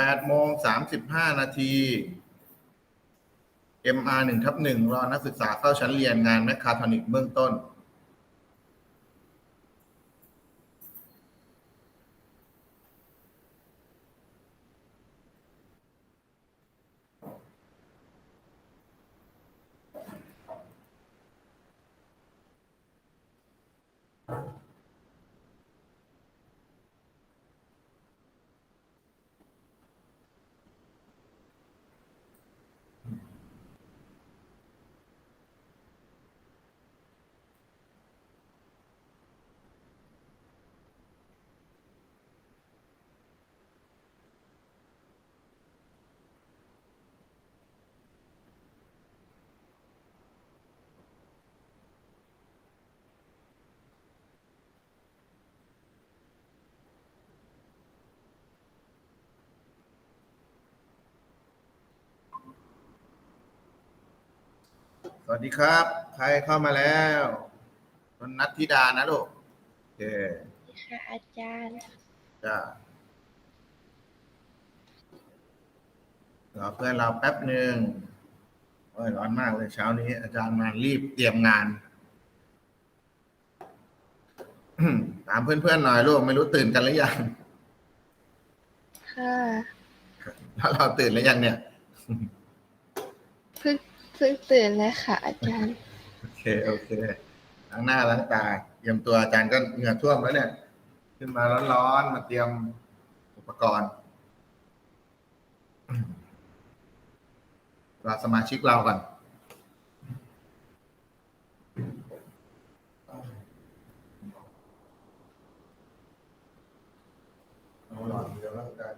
แปดโมงสามสิบห้านาที MR หนึ่งทับหนึ่งรอนักศึกษาเข้าชั้นเรียนงานแมคคาทรอนิกเบื้องต้น วัสดีครับ ใครเข้ามาแล้วคุณนัทธิดานะลูกโอเคค่ะอาจารย์จ้ะรอเพื่อนเราแป๊บหนึ่งโอ้ยร้อนมากเลยเช้านี้ อาจารย์มารีบเตรียมงานถามเพื่อนๆหน่อยลูกไม่รู้ตื่นกันหรือยังค่ะแล้วเราตื่นหรือยังเนี่ย เพิ่งตื่นเลยค่ะ อาจารย์ โอเค โอเคล้างหน้าล้างตาเตรียมตัวอาจารย์ก็เหงื่อท่วมแล้วเนี่ย ขึ้นมาร้อนๆ มาเตรียมอุปกรณ์รอสมาชิกเราก่อนเอาหลอดเดียวแล้วกัน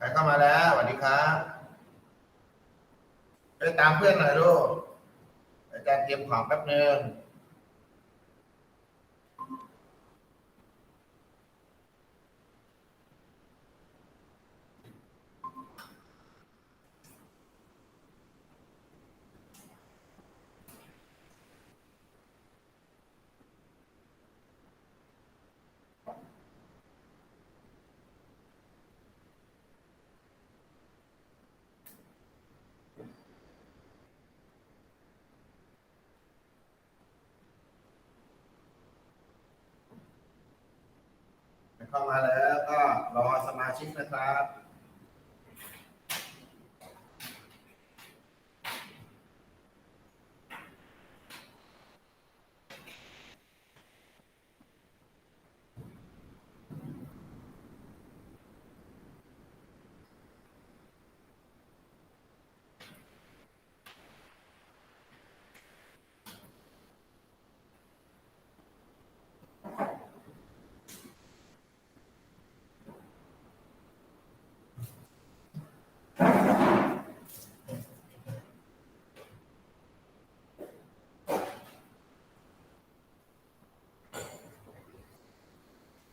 ใครเข้ามาแล้วสวัสดีครับไปตาม เพื่อนหน่อยลูกอาจารย์เตรียมของแป๊บหนึ่ง เข้ามาแล้วก็รอสมาชิกนะครับ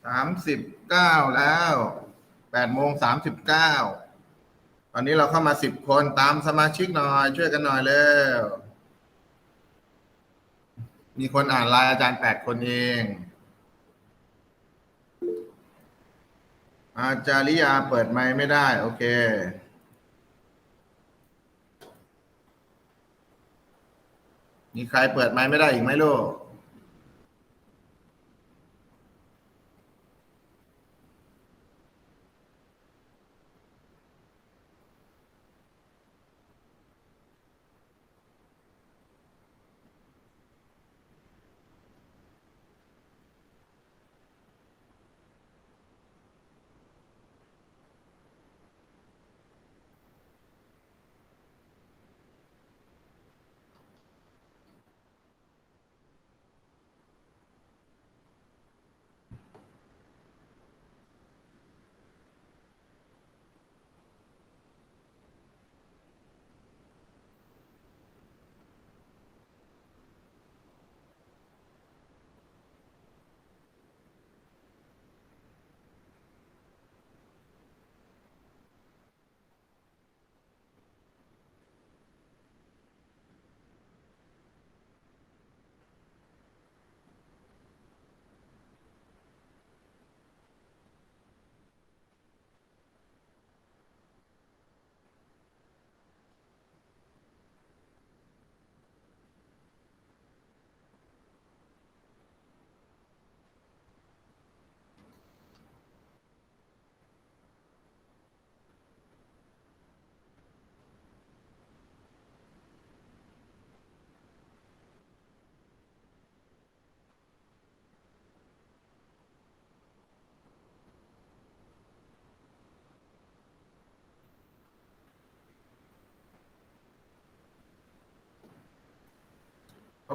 สามสิบเก้าแล้วแปดโมงสามสิบเก้าตอนนี้เราเข้ามาสิบคนตามสมาชิกหน่อย ช่วยกันหน่อยเร็วมีคนอ่านไลน์อาจารย์แปดคนเอง อาจาริยาเปิดไมค์ไม่ได้ โอเคมีใครเปิดไมค์ไม่ได้อีกไหมลูก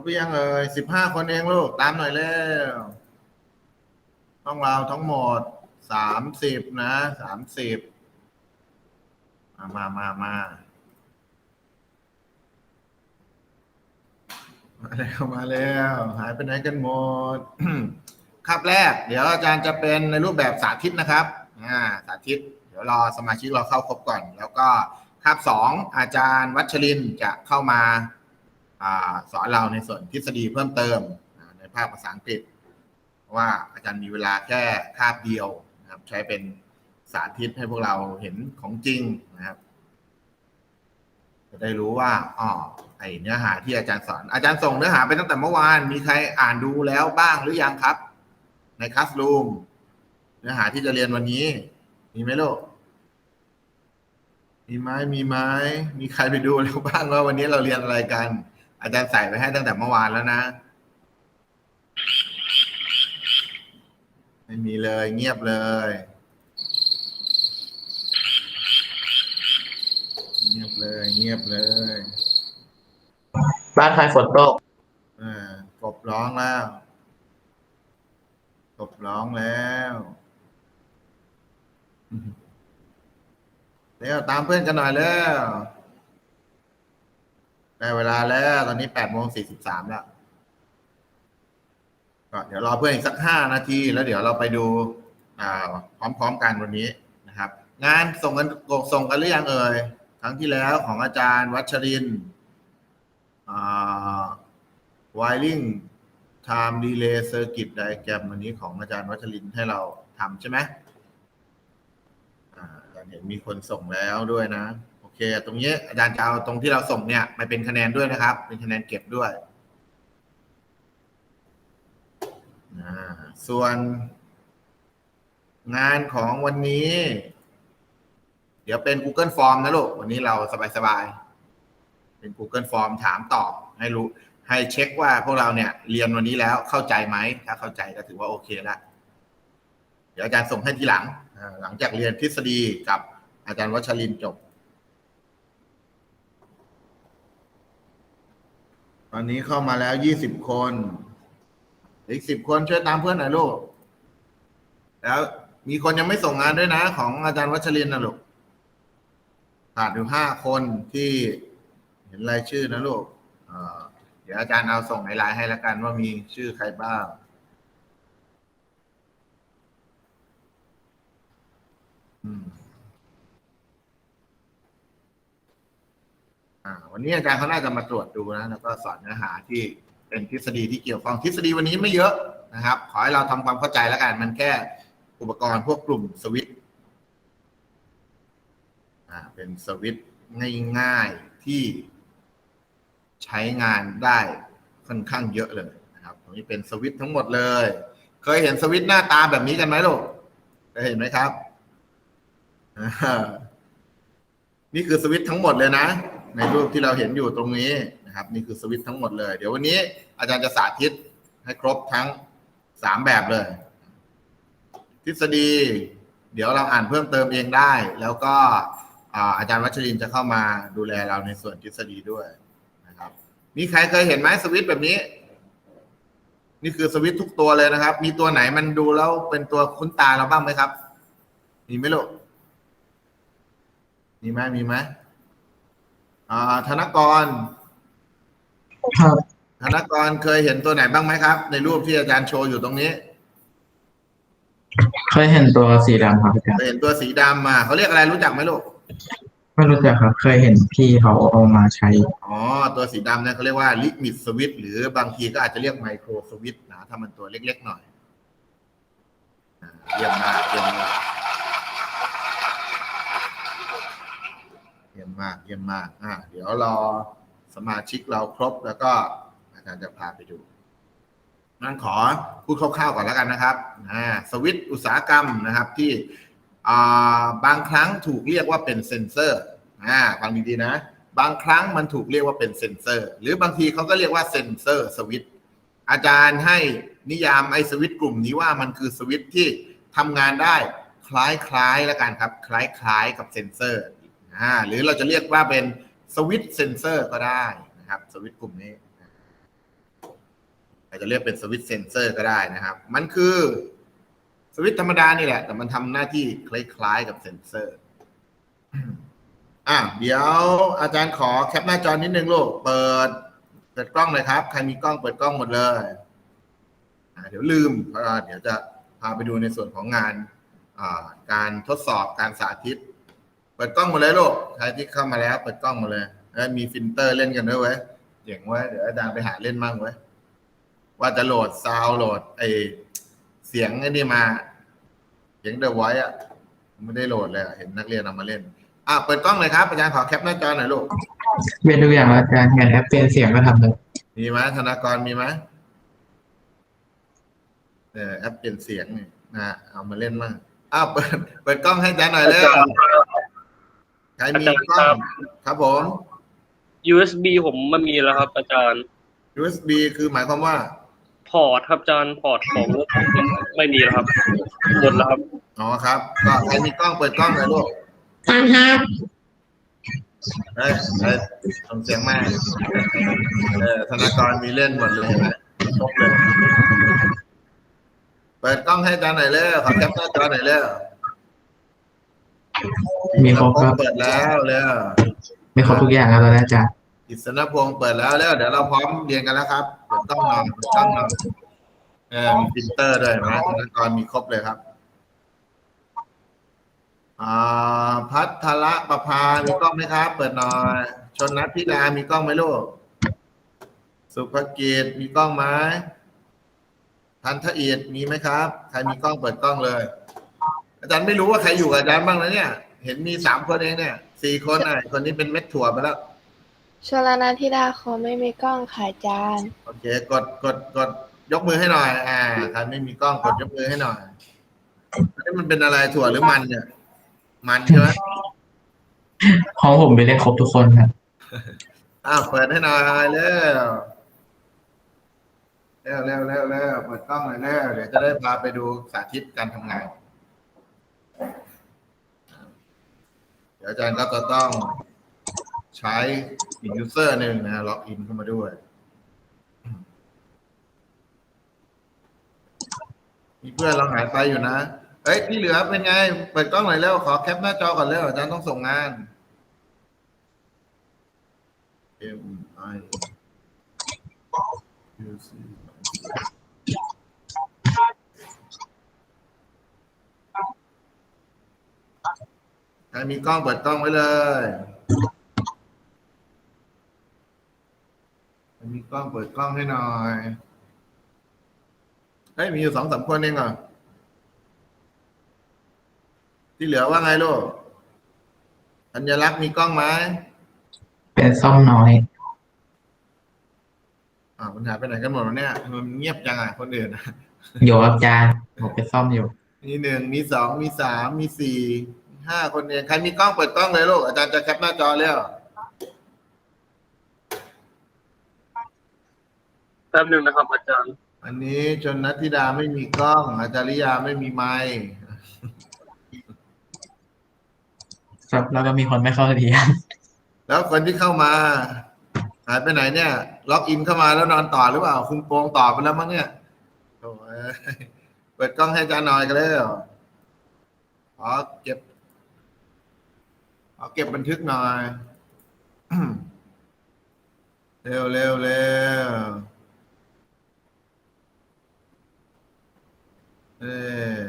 บหรือยังเอ่ยสิบห้าคนเองลูก ตามหน่อยเร็วห้องเราทั้งหมดสามสิบนะสามสิบมามามามามาแล้วมาแล้ว หายไปไหนกันหมดครับแรก เดี๋ยวอาจารย์จะเป็นในรูปแบบสาธิตนะครับอ่าสาธิต เดี๋ยวรอสมาชิกเราเข้าครบก่อน แล้วก็คาบสองอาจารย์วัชรินจะเข้ามา สอนเราในส่วนทฤษฎีเพิ่มเติมในภาคภาษาอังกฤษ ว่าอาจารย์มีเวลาแค่คาบเดียวนะครับใช้เป็นสาธิตให้พวกเราเห็นของจริงนะครับ จะได้รู้ว่าอ๋อไอเนื้อหาที่อาจารย์สอน อาจารย์ส่งเนื้อหาไปตั้งแต่เมื่อวาน มีใครอ่านดูแล้วบ้างหรือยังครับ ในคลาสรูมเนื้อหาที่จะเรียนวันนี้ มีไหมลูกมีไหมมีไหมมีใครไปดูแล้วบ้างว่าวันนี้เราเรียนอะไรกัน อาจารย์ใส่ไปให้ตั้งแต่เมื่อวานแล้วนะ ไม่มีเลยเงียบเลยเงียบเลยเงียบเลยบ้านใครฝนตกอ่ากบร้องแล้วกบร้องแล้วเร็วตามเพื่อนกันหน่อยแล้ว ได้เวลาแล้วตอนนี้แปดโมงสี่สิบสามแล้วก็เดี๋ยวรอเพื่อนอีกสักห้านาที แล้วเดี๋ยวเราไปดูพร้อมๆกันวันนี้นะครับ งานส่งกันส่งกันหรือยังเอ่ยครั้งที่แล้วของอาจารย์วัชรินทร์อ่า wiring time delay circuit diagram วันนี้ของอาจารย์วัชรินให้เราทำใช่ไหมอาจารย์เห็นมีคนส่งแล้วด้วยนะ เคตรงนี้อาจารย์จะเอาตรงที่เราส่งเนี่ยไปเป็นคะแนนด้วยนะครับ เป็นคะแนนเก็บด้วยส่วน งานของวันนี้ เดี๋ยวเป็น Google Form นะลูก วันนี้เราสบายๆ เป็น Google Form ถามตอบ ให้รู้ ให้เช็คว่าพวกเราเนี่ย เรียนวันนี้แล้วเข้าใจไหม ถ้าเข้าใจก็ถือว่าโอเคละเดี๋ยวอาจารย์ส่งให้ทีหลัง หลังจากเรียนทฤษฎีกับอาจารย์วัชรินจบ ตอนนี้เข้ามาแล้วยี่สิบคน อีกสิบคนช่วยตามเพื่อนหน่อยลูก แล้วมีคนยังไม่ส่งงานด้วยนะ ของอาจารย์วัชรินทร์นะลูกขาดอยู่ห้าคนที่เห็นรายชื่อนะลูกเเดี๋ยวอาจารย์เอาส่งในไลน์ให้แล้วกันว่ามีชื่อใครบ้าง อ่าวันนี้อาจารย์เขาน่าจะมาตรวจดูนะแล้วก็สอนเนื้อหาที่เป็นทฤษฎีที่เกี่ยวข้องทฤษฎีวันนี้ไม่เยอะนะครับ ขอให้เราทำความเข้าใจแล้วกันมันแค่อุปกรณ์พวกกลุ่มสวิตอ่าเป็นสวิตง่ายๆที่ใช้งานได้ค่อนข้างเยอะเลยนะครับตรงนี้เป็นสวิตทั้งหมดเลย เคยเห็นสวิตหน้าตาแบบนี้กันไหมลูกเคยเห็นไหมครับ นี่คือสวิตทั้งหมดเลยนะ ในรูปที่เราเห็นอยู่ตรงนี้นะครับ นี่คือสวิตทั้งหมดเลย เดี๋ยววันนี้อาจารย์จะสาธิตให้ครบทั้งสามแบบเลย ทฤษฎี เดี๋ยวเราอ่านเพิ่มเติมเองได้ แล้วก็อาอาจารย์วัชรินจะเข้ามาดูแลเราในส่วนทฤษฎีด้วยนะครับมีใครเคยเห็นไหมสวิตแบบนี้ นี่คือสวิตทุกตัวเลยนะครับ มีตัวไหนมันดูแล้วเป็นตัวคุ้นตาเราบ้างไหมครับ มีไหมลูกมีไหมมีไหม อ่าธนกร ครับ ธนกรเคยเห็นตัวไหนบ้างไหมครับ ในรูปที่อาจารย์โชว์อยู่ตรงนี้เคยเห็นตัวสีดำครับอาจารเคย์ยเห็นตัวสีดำมาเขาเรียกอะไรรู้จักไหมลูก ไม่รู้จักครับ เคยเห็นพี่เขาเอามาใช้ อ๋อ ตัวสีดำเนี่ยเขาเรียกว่าลิมิตสวิตหรือบางทีก็อาจจะเรียกไมโครสวิตนะถ้ามันตัวเล็กๆหน่อยอ่าเยี่ยมมากเยี่ยมมากเยี่ย มากเยี่ยมมากอ่าเดี๋ยวรอสมาชิกเราครบแล้วก็อาจารย์จะพาไปดูนั่นขอพูดคร่าวๆก่อนแล้วกันนะครับอ่าสวิตอุตสาหกรรมนะครับที่อ่าบางครั้งถูกเรียกว่าเป็นเซนเซอร์อ่าฟังดีๆนะ บางครั้งมันถูกเรียกว่าเป็นเซนเซอร์ หรือบางทีเขาก็เรียกว่าเซนเซอร์สวิตอาจารย์ให้นิยามไอ้สวิตกลุ่มนี้ว่ามันคือสวิตที่ทำงานได้คล้ายๆแล้วกันครับ คล้ายๆกับเซนเซอร์ อ่าหรือเราจะเรียกว่าเป็นสวิตเซนเซอร์ก็ได้นะครับสวิตกลุ่มนี้อาจจะเรียกเป็นสวิตเซนเซอร์ก็ได้นะครับ มันคือสวิตธรรมดานี่แหละ แต่มันทำหน้าที่คล้ายๆกับเซนเซอร์อะเดี๋ยวอาจารย์ขอแคปหน้าจอนิดนึงลูก เปิด เปิดกล้องเลยครับ ใครมีกล้องเปิดกล้องหมดเลยเดี๋ยวลืมเพราะเดี๋ยวจะพาไปดูในส่วนของงานการทดสอบการสาธิต ปิดกล้องหมดเลยลูกใครที่เข้ามาแล้ว เปิดกล้องหมดเลยแล้วมีฟิลเตอร์เล่นกันด้วยเว้ยเจ๋งเว้ยเดี๋ยวอาจารย์ไปหาเล่นมั่งเว้ยว่าจะโหลดซาวด์โหลดไอเสียงไอ้นี่มาเสียงเดอะไวท์อะไม่ได้โหลดเลยอะเห็นนักเรียนเอามาเล่น อะเปิดกล้องเลยครับอาจารย์ขอแคปหน้าจอหน่อยลูกเรียนดูอย่างแล้วอาจารย์งานแอปเป็นเสียงก็ทำเลยมีไหมธนากรมีไหมเออแอปเปลี่ยนเสียงนี่นะเอามาเล่นมั่งอ้าวเปิดเปิดกล้องให้อาจารย์หน่อยเร็ว ใครมีกล้องครับผม USB ผมมันมีแล้วครับ อาจารย์ USB คือหมายความว่า พอร์ตครับอาจารย์พอร์ตของไม่มีแล้วครับหมดแล้วครับอ๋อครับก็ใครมีกล้องเปิดกล้องเลยลูกทางครับเอ้ยเอ้ยส่งเสียงมาเออธนากรมีเล่นหมดเลยนะครบเลยเปิดกล้องให้อาจารย์หน่อยเร็วขอแคปหน้าจอหน่อยเร็ว มีครบครับ เปิดแล้วเร็วมีครบทุกอย่างแล้วตอนนี้อาจารย์กิษณพงศ์เปิดแล้วแล้ว เดี๋ยวเราพร้อมเรียนกันแล้วครับเปิดกล้องหน่อยเปิดกล้องหน่อยเออมีพิมพ์เตอร์ด้วยนะธนากรมีครบเลยครับอ่าพัทละประภา มีกล้องไหมครับ เปิดหน่อยชนนัทธิดามีกล้องไหมลูก สุภกิจมีกล้องไหมทันทเอียดมีไหมครับ ใครมีกล้องเปิดกล้องเลย อาจารย์ไม่รู้ว่าใครอยู่กับอาจารย์บ้างนะเนี่ย เห็นมีสามคนเองเนี่ยสี่คนอะคนนี้เป็นเม็ดถั่วไปแล้วชลนาธิดาขอไม่มีกล้องค่ะอาจารย์ โอเค กดกดกดยกมือให้หน่อย อ่าใครไม่มีกล้องกดยกมือให้หน่อยนี่มันเป็นอะไรถั่วหรือมันเนี่ย มันใช่ไหมของผมไปเล่นครบทุกคนครับอ้าวเปิดให้หน่อยเร็วเร็วเร็วเร็วเร็วเปิดกล้องหน่อยเร็วเดี๋ยวจะได้พาไปดูสาธิตการทำงาน เดี๋ยวอาจารย์ก็จะต้องใช้อีกยูเซอร์หนึ่งนะล็อกอินเข้ามาด้วยมีเพื่อนเราหายไปอยู่นะ เอ้ยที่เหลือเป็นไง เปิดกล้องหน่อยเร็วขอแคปหน้าจอก่อนเร็วอาจารย์ต้องส่งงาน M I U C ใครมีกล้องเปิดกล้องไว้เลยใครมีกล้องเปิดกล้องให้หน่อยเฮ้ยมีอยู่สองสามคนเองเหรอที่เหลือว่าไงลูกอัญลักษณ์มีกล้องไหมเป็นซ่อมน้อยอ่าวมันหายไปไหนกันหมดวะเนี่ยทำไมมันเงียบจังอะคนอื่นอะอยู่ครับอาจารย์ผมไปซ่อมอยู่ มีหนึ่งมีสองมีสามมีสี่มี ห้าคนเองใครมีกล้องเปิดกล้องเลยลูกอาจารย์จะแคปหน้าจอแล้วแป๊บหนึ่งนะครับ อาจารย์ อันนี้ชนนัทธิดาไม่มีกล้อง อาจาริยาไม่มีไมค์ครับแล้วก็มีคนไม่เข้าเรียนแล้วคนที่เข้ามาหายไปไหนเนี่ย ล็อกอินเข้ามาแล้วนอนต่อหรือเปล่าคุณโปงต่อไปแล้วมั้งเนี่ยโอ้ยเปิดกล้องให้อาจารย์หน่อยกันเลยขอเก็บ ขอเก็บบันทึกหน่อย เร็วเร็วเร็วเอ้ย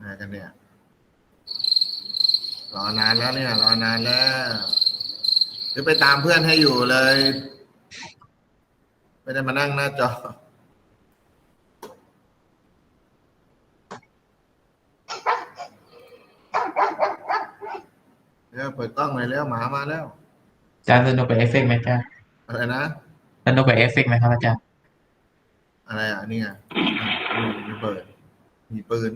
มากันเนี่ย รอนานแล้วเนี่ย รอนานแล้วหรือไปตามเพื่อนให้อยู่เลย ไม่ได้มานั่งหน้าจอ เร็วเปิดกล้องหน่อยแล้วหมามาแล้วอาจารย์สนุกกับเอฟเฟกต์ไหมอาจารย์อะไรนะสนุกกับเอฟเฟกต์ไหมครับอาจารย์อะไรอะนี่ไงอะมีเปิด มีปืน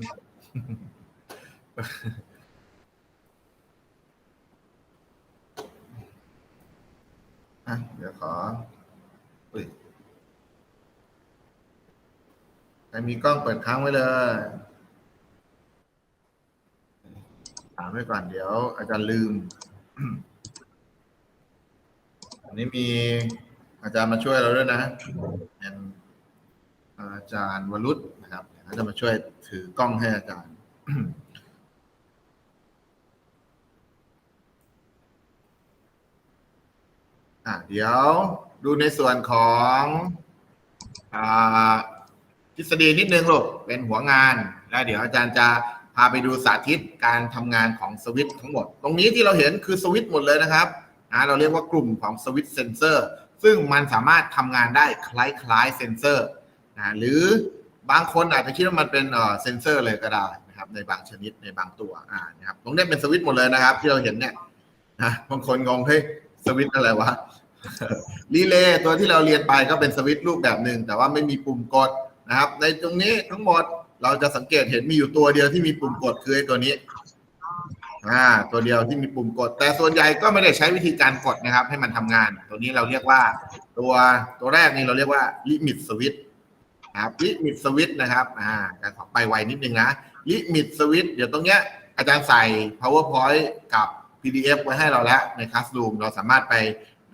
อะเดี๋ยวขออุ้ยใครมีกล้องเปิดค้างไว้เลย ถามไว้ก่อนเดี๋ยว อาจารย์ลืม อันนี้มีอาจารย์มาช่วยเราด้วยนะเป็นอาจารย์วรุษนะครับเขาจะมาช่วยถือกล้องให้อาจารย์อะเดี๋ยวดูในส่วนของอทฤษฎีนิดนึงลูกเป็นหัวงาน แล้วเดี๋ยวอาจารย์จะ พาไปดูสาธิตการทำงานของสวิตทั้งหมด ตรงนี้ที่เราเห็นคือสวิตหมดเลยนะครับนะเราเรียกว่ากลุ่มของสวิตเซนเซอร์ซึ่งมันสามารถทำงานได้คล้ายๆเซนเซอร์นะหรือบางคนอาจจะคิดว่ามันเป็นเซนเซอร์เลยก็ได้นะครับในบางชนิดในบางตัวอ่านะครับตรงนี้เป็นสวิตหมดเลยนะครับ ที่เราเห็นเนี่ยนะบางคนงงเฮ้ยสวิตอะไรวะรีเลย์ตัวที่เราเรียนไปก็เป็นสวิตรูปแบบหนึ่งแต่ว่าไม่มีปุ่มกดนะครับ ในตรงนี้ทั้งหมด เราจะสังเกตเห็นมีอยู่ตัวเดียวที่มีปุ่มกดคือไอ้ตัวนี้อ่าตัวเดียวที่มีปุ่มกด แต่ส่วนใหญ่ก็ไม่ได้ใช้วิธีการกดนะครับ ให้มันทำงาน ตัวนี้เราเรียกว่าตัวตัวแรกนี่เราเรียกว่าลิมิตสวิตครับลิมิตสวิตนะครับอ่าการขอไปไวนิดนึงนะลิมิตสวิตเดี๋ยวตรงเนี้ยอาจารย์ใส่ powerpoint กับ pdf ไว้ให้เราแล้วใน classroom เราสามารถไป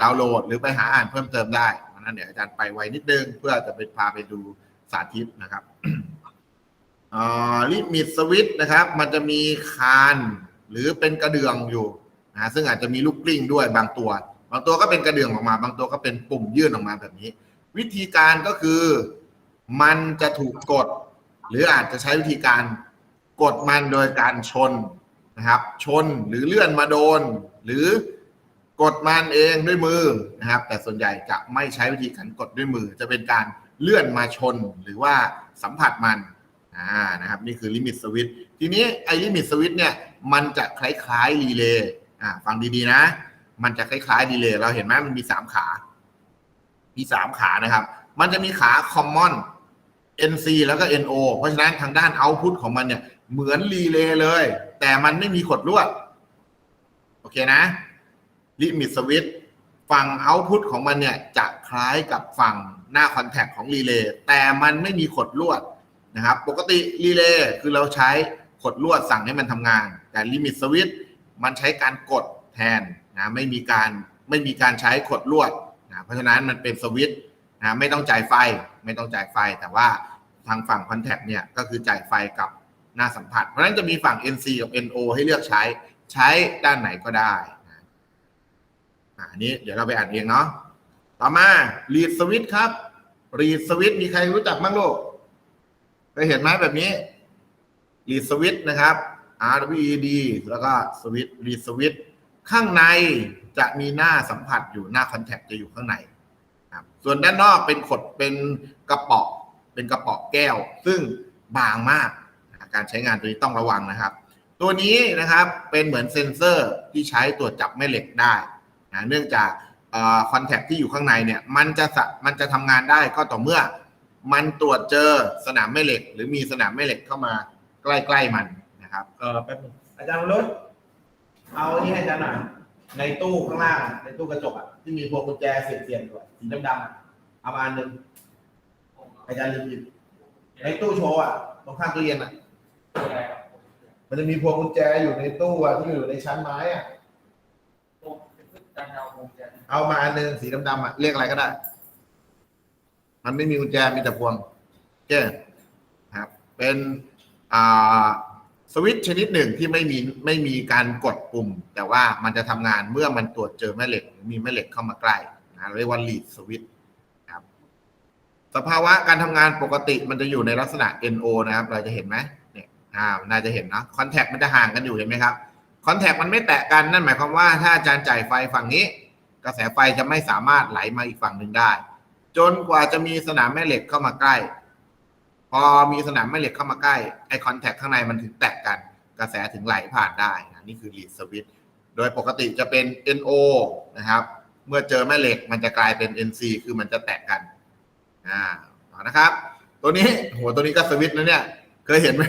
ดาวน์โหลด หรือไปหาอ่านเพิ่มเติมได้นั้นเดี๋ยวอาจารย์ไปไวนิดนึง เพื่อจะไปพาไปดูสาธิตนะครับ ลิมิตสวิตนะครับ มันจะมีคานหรือเป็นกระเดื่องอยู่นะซึ่งอาจจะมีลูกกลิ้งด้วยบางตัว บางตัวก็เป็นกระเดื่องออกมา บางตัวก็เป็นปุ่มยื่นออกมาแบบนี้ วิธีการก็คือ มันจะถูกกด หรืออาจจะใช้วิธีการกดมันโดยการชนนะครับ ชนหรือเลื่อนมาโดน หรือกดมันเองด้วยมือนะครับ แต่ส่วนใหญ่จะไม่ใช้วิธีการกดด้วยมือ จะเป็นการเลื่อนมาชนหรือว่าสัมผัสมัน อ่านะครับนี่คือลิมิตสวิตทีนี้ไอ้ลิมิตสวิตเนี่ยมันจะคล้ายๆรีเลย์อ่าฟังดีๆนะ มันจะคล้ายๆรีเลย์เราเห็นไหมมันมีสามขา มีสามขานะครับ มันจะมีขา common NC แล้วก็ NO เพราะฉะนั้นทางด้านเอาพุตของมันเนี่ยเหมือนรีเลย์เลย แต่มันไม่มีขดลวด โอเคนะลิมิตสวิตฝั่งเอาพุตของมันเนี่ยจะคล้ายกับฝั่งหน้าคอนแทคของรีเลย์แต่มันไม่มีขดลวด นะครับ ปกติรีเลย์คือเราใช้ขดลวดสั่งให้มันทำงาน แต่ลิมิตสวิตมันใช้การกดแทนนะไม่มีการไม่มีการใช้ขดลวดนะเพราะฉะนั้นมันเป็นสวิตนะไม่ต้องจ่ายไฟไม่ต้องจ่ายไฟ แต่ว่าทางฝั่งคอนแทคเนี่ยก็คือจ่ายไฟกับหน้าสัมผัส เพราะฉะนั้นจะมีฝั่ง NC กับ NO ให้เลือกใช้ใช้ด้านไหนก็ได้อ่าอันนี้เดี๋ยวเราไปอ่านเองเนาะต่อมา read switch ครับ read switch มีใครรู้จักบ้างลูก ยเห็นไหมแบบนี้ read switch นะครับ R W E D แล้วก็ switch read switch ข้างในจะมีหน้าสัมผัสอยู่หน้า contact จะอยู่ข้างในครับส่วนด้านนอกเป็นขดเป็นกระป๋อเป็นกระป๋อแก้ว ซึ่งบางมากการใช้งานตัวนี้ต้องระวังนะครับ ตัวนี้นะครับเป็นเหมือนเซ็นเซอร์ที่ใช้ตรวจจับแม่เหล็กได้นะเนื่องจากคอนแทคที่อยู่ข้างในเนี่ยมันจะสะมันจะทำงานได้ก็ต่อเมื่อ มันตรวจเจอสนามแม่เหล็ก หรือมีสนามแม่เหล็กเข้ามาใกล้ๆมันนะครับ เออแป๊บนึงอาจารย์วรุษเอาอันนี้ให้อาจารย์หน่อยในตู้ข้างล่างอะในตู้กระจกอะที่มีพวงกุญแจเสียบๆด้วยสีดำๆอะเอามาอันหนึ่งอาจารย์ลืมหยิบในตู้โชว์อะตรงข้างตู้เย็นอะ มันจะมีพวงกุญแจอยู่ในตู้อะที่อยู่ในชั้นไม้อะ เอามาอันหนึ่งสีดำๆอะเรียกอะไรก็ได้ มันไม่มีกุญแจมีแต่พวงเจ้คครับเป็นอ่าสวิตช์ชนิดหนึ่งที่ไม่มีไม่มีการกดปุ่ม แต่ว่ามันจะทำงานเมื่อมันตรวจเจอแม่เหล็ก มีแม่เหล็กเข้ามาใกล้นะเรียกว่า lead switch ครับสภาวะการทำงานปกติมันจะอยู่ในลักษณะ NO นะครับ เราจะเห็นไหมเนี่ยอ่าน่าจะเห็นนะคอนแทคมันจะห่างกันอยู่เห็นไหมครับคอนแทคมันไม่แตะกันนั่นหมายความว่าถ้าอาจารย์จ่ายไฟฝั่งนี้ กระแสไฟจะไม่สามารถไหลมาอีกฝั่งหนึ่งได้ จนกว่าจะมีสนามแม่เหล็กเข้ามาใกล้ พอมีสนามแม่เหล็กเข้ามาใกล้ไอคอนแทคข้างในมันถึงแตะกันกระแสถึงไหลผ่านได้นะนี่คือลีดสวิตโดยปกติจะเป็น NO นะครับ เมื่อเจอแม่เหล็กมันจะกลายเป็น NC คือมันจะแตะกันอ่านะครับ ตัวนี้หัวตัวนี้ก็สวิตช์นะเนี่ย เคยเห็นไหม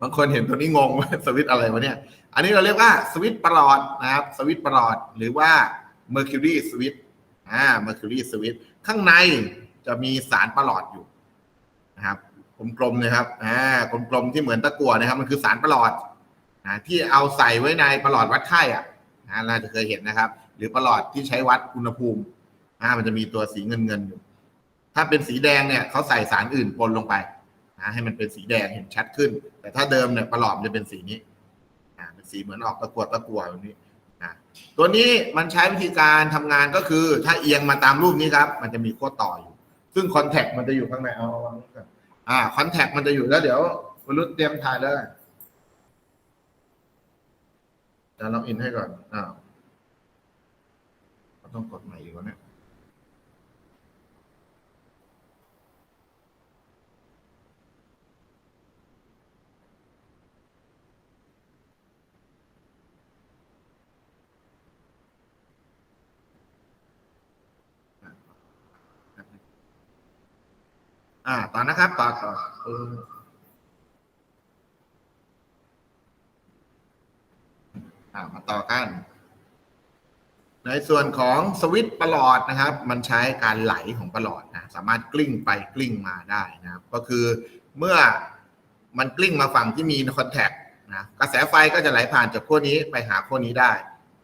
บางคนเห็นตัวนี้งงว่าสวิตช์อะไรวะเนี่ย อันนี้เราเรียกว่าสวิตช์ประหลอดนะครับสวิตช์ประหลอดหรือว่า Mercury switch อ่า Mercury switch ข้างในจะมีสารประหลอดอยู่นะครับกลมๆเลยครับอ่ากลมๆที่เหมือนตะกั่วนะครับ มันคือสารประหลอดนะที่เอาใส่ไว้ในประหลอดวัดไข้อะนะเราจะเคยเห็นนะครับ หรือประหลอดที่ใช้วัดอุณหภูมิอ่ามันจะมีตัวสีเงินเงินๆอยู่ ถ้าเป็นสีแดงเนี่ยเขาใส่สารอื่นปนลงไปนะให้มันเป็นสีแดงเห็นชัดขึ้น แต่ถ้าเดิมเนี่ยประหลอดจะเป็นสีนี้อ่าเป็นสีเหมือนออกตะกรวตะกั่วแบบนี้ ตัวนี้มันใช้วิธีการทำงานก็คือ ถ้าเอียงมาตามรูปนี้ครับ มันจะมีขั้วต่ออยู่ ซึ่งคอนแทคมันจะอยู่ข้างในเอาเอาวางไว้ก่อนอ่าคอนแทคมันจะอยู่แล้วเดี๋ยววรุษเตรียมถ่ายเลยจะล็อกอินให้ก่อนอ้าวเราต้องกดใหม่อีกวะเนี่ย อ่า ต่อนะครับ ต่อต่ออ่ามาต่อกัน ในส่วนของสวิตช์ประหลอดนะครับ มันใช้การไหลของประหลอดนะ สามารถกลิ้งไปกลิ้งมาได้นะครับ ก็คือเมื่อมันกลิ้งมาฝั่งที่มีคอนแทคนะกระแสไฟก็จะไหลผ่านจากขั้วนี้ไปหาขั้วนี้ได้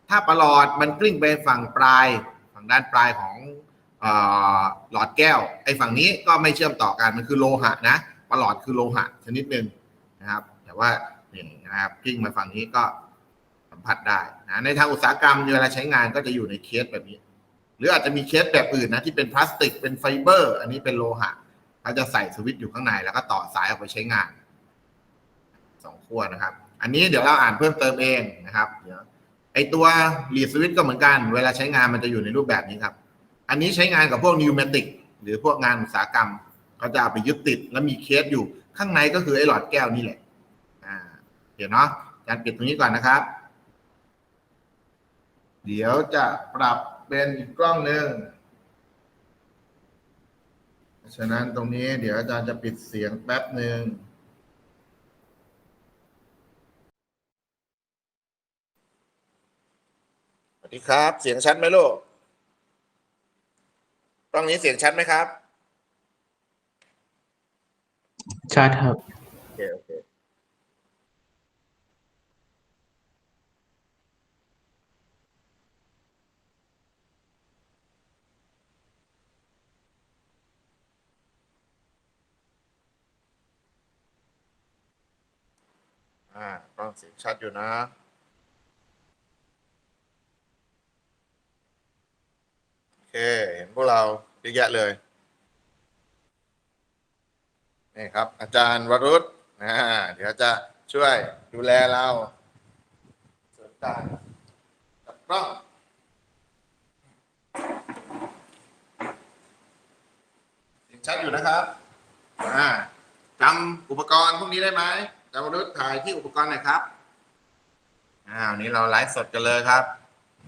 ถ้าประหลอดมันกลิ้งไปฝั่งปลาย ฝั่งด้านปลายของ หลอดแก้ว ไอ้ฝั่งนี้ก็ไม่เชื่อมต่อกันมันคือโลหะนะประหลอดคือโลหะชนิดหนึ่งนะครับ แต่ว่านี่นะครับกิ้งมาฝั่งนี้ก็สัมผัสได้นะในทางอุตสาหกรรมเวลาใช้งานก็จะอยู่ในเคสแบบนี้ หรืออาจจะมีเคสแบบอื่นนะที่เป็นพลาสติกเป็นไฟเบอร์ อันนี้เป็นโลหะเขาจะใส่สวิตช์อยู่ข้างในแล้วก็ต่อสายออกไปใช้งานสองขั้วนะครับ อันนี้เดี๋ยวเราอ่านเพิ่มเติมเองนะครับเดี๋ยวไอตัวลีดสวิตช์ก็เหมือนกัน เวลาใช้งานมันจะอยู่ในรูปแบบนี้ครับ อันนี้ใช้งานกับพวกนิวเมติกหรือพวกงานอุตสาหกรรมเขาจะเอาไปยึดติดแล้วมีเคสอยู่ข้างในก็คือไอ้หลอดแก้วนี่แหละอ่าเดี๋ยวเนาะการปิดตรงนี้ก่อนนะครับ เดี๋ยวจะปรับเป็นอีกกล้องหนึ่งฉะนั้นตรงนี้เดี๋ยวอาจารย์จะปิดเสียงแป๊บหนึ่งสวัสดีครับ เสียงชัดไหมลูก กล้องนี้เสียงชัดไหมครับ ชัดครับ โอเค โอเค อ่ากล้องเสียงชัดอยู่นะ โอ เค เห็นพวกเราเยอะแยะเลย นี่ครับ อาจารย์วรุษนะเดี๋ยวจะช่วยดูแลเราสริมการกับกล้องเสียงชัดอยู่นะครับอ่าจำอุปกรณ์พวกนี้ได้ไหมอาจารย์วรุษถ่ายที่อุปกรณ์หน่อยครับอ่าวันนี้เราไลฟ์สดกันเลยครับ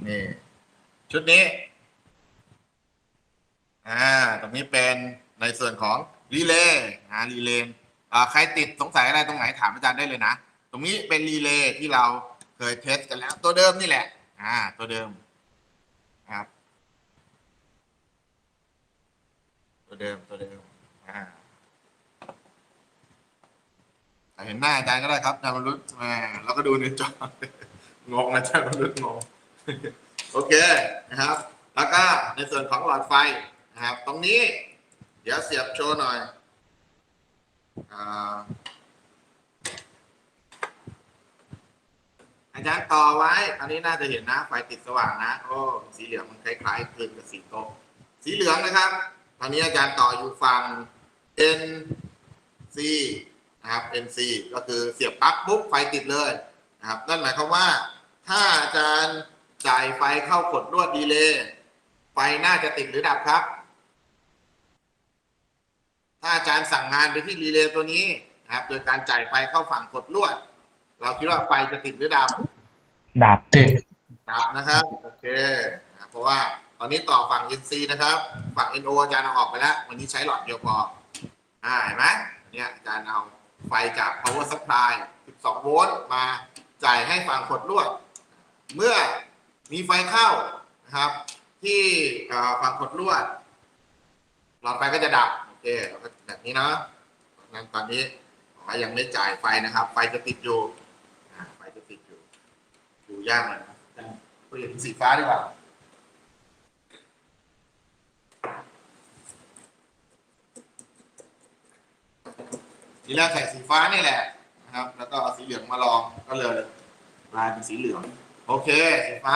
นี่ ชุดนี้ อ่าตรงนี้เป็นในส่วนของรีเลย์นะรีเลย์อ่าใครติดสงสัยอะไรตรงไหนถามอาจารย์ได้เลยนะ ตรงนี้เป็นรีเลย์ที่เราเคยเทสกันแล้ว ตัวเดิมนี่แหละ อ่า ตัวเดิมครับ ตัวเดิมตัวเดิมอ่าเห็นหน้าอาจารย์ก็ได้ครับอาจารย์มรุษแหมเราก็ดูในจองงอาจารย์มรุษงงโอเคนะครับ แล้วก็ในส่วนของหลอดไฟ นะครับ ตรงนี้ เดี๋ยวเสียบโชว์หน่อยอาจารย์ต่อไว้ อันนี้น่าจะเห็นนะ ไฟติดสว่างนะ โอ้สีเหลืองมันคล้ายๆคลึงกับสีโต๊ะสีเหลืองนะครับ ตอนนี้อาจารย์ต่ออยู่ฝั่ง NC นะครับ NC ก็คือเสียบปลั๊กปุ๊บไฟติดเลยนะครับ นั่นหมายความว่า ถ้าอาจารย์จ่ายไฟเข้ากดลวดดีเลย์ไฟน่าจะติดหรือดับครับ ถ้าอาจารย์สั่งงานไปที่รีเลย์ตัวนี้นะครับ โดยการจ่ายไฟเข้าฝั่งกดลวด เราคิดว่าไฟจะติดหรือดับ ดับติดดับนะครับโอเคนะเพราะว่าตอนนี้ต่อฝั่ง NC นะครับ ฝั่ง NO อาจารย์เอาออกไปแล้ว วันนี้ใช้หลอดเดียวพออ่าเห็นไหมเนี่ยอาจารย์เอาไฟจาก power supply 12 โวลต์มาจ่ายให้ฝั่งกดลวด เมื่อมีไฟเข้านะครับ ที่เอ่อฝั่งกดลวดหลอดไฟก็จะดับโอเคก็ แบบนี้เนาะงั้นตอนนี้บอยังไม่จ่ายไฟนะครับ ไฟจะติดอยู่ไฟจะติดอยู่ อยู่ยากเลยเปลี่ยนสีฟ้าดีกว่าทีแรกใส่สีฟ้านี่แหละนะครับ แล้วก็เอาสีเหลืองมาลองก็เลยกลายเป็นสีเหลือง โอเค สีฟ้า